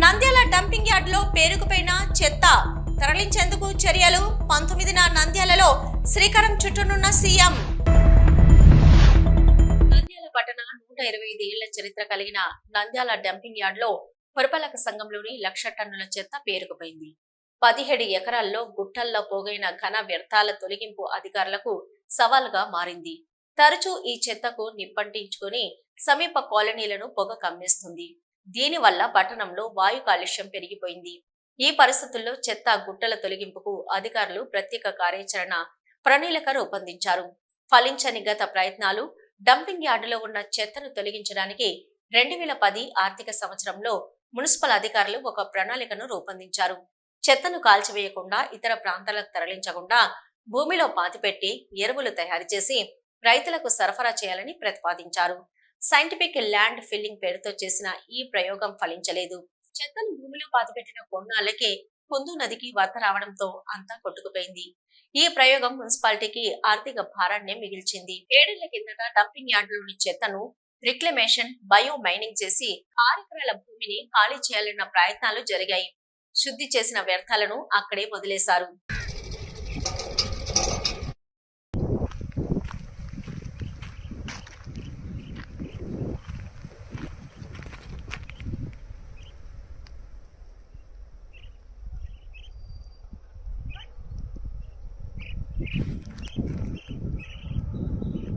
Nandyal dumping యార్డ్లో పేరుకుపోయిన చెత్త తరలించేందుకు చర్యలు పంతొమ్మిదిన నంద్యాలలో శ్రీకారం చుట్టూనున్న సీఎం. నంద్యాల పట్టణ నూట ఇరవై ఐదు ఏళ్ళ చరిత్ర కలిగిన నంద్యాల డంపింగ్ యార్డ్లో పురపాలక సంఘంలోని లక్ష టన్నుల చెత్త పేరుకుపోయింది. పదిహేడు ఎకరాల్లో గుట్టల్లో పోగైన ఘన వ్యర్థాల తొలగింపు అధికారులకు సవాల్గా మారింది. తరచూ ఈ చెత్తకు నిప్పంటించుకొని సమీప కాలనీలను పొగ కమ్మేస్తుంది. దీనివల్ల పట్టణంలో వాయు కాలుష్యం పెరిగిపోయింది. ఈ పరిస్థితుల్లో చెత్త గుట్టల తొలగింపుకు అధికారులు ప్రత్యేక కార్యాచరణ ప్రణాళిక రూపొందించారు. ఫలించని గత ప్రయత్నాలు డంపింగ్ యార్డులో ఉన్న చెత్తను తొలగించడానికి రెండు వేల పది ఆర్థిక సంవత్సరంలో మున్సిపల్ అధికారులు ఒక ప్రణాళికను రూపొందించారు. చెత్తను కాల్చివేయకుండా ఇతర ప్రాంతాలకు తరలించకుండా భూమిలో పాతిపెట్టి ఎరువులు తయారు చేసి రైతులకు సరఫరా చేయాలని ప్రతిపాదించారు. సైంటిఫిక్ ల్యాండ్ ఫిల్లింగ్ పేరుతో చేసిన ఈ ప్రయోగం ఫలించలేదు. చెత్తను భూమిలో పాతిపెట్టిన కొన్నాళ్ళకే కుందు నదికి వరద రావడంతో అంతా కొట్టుకుపోయింది. ఈ ప్రయోగం మున్సిపాలిటీకి ఆర్థిక భారాన్ని మిగిల్చింది. ఏడేళ్ళ కిందట డంపింగ్ యార్డులోని చెత్తను రిక్లమేషన్ బయో మైనింగ్ చేసి ఆరెకరాల భూమిని ఖాళీ చేయాలన్న ప్రయత్నాలు జరిగాయి. శుద్ధి చేసిన వ్యర్థాలను అక్కడే వదిలేశారు. すごい。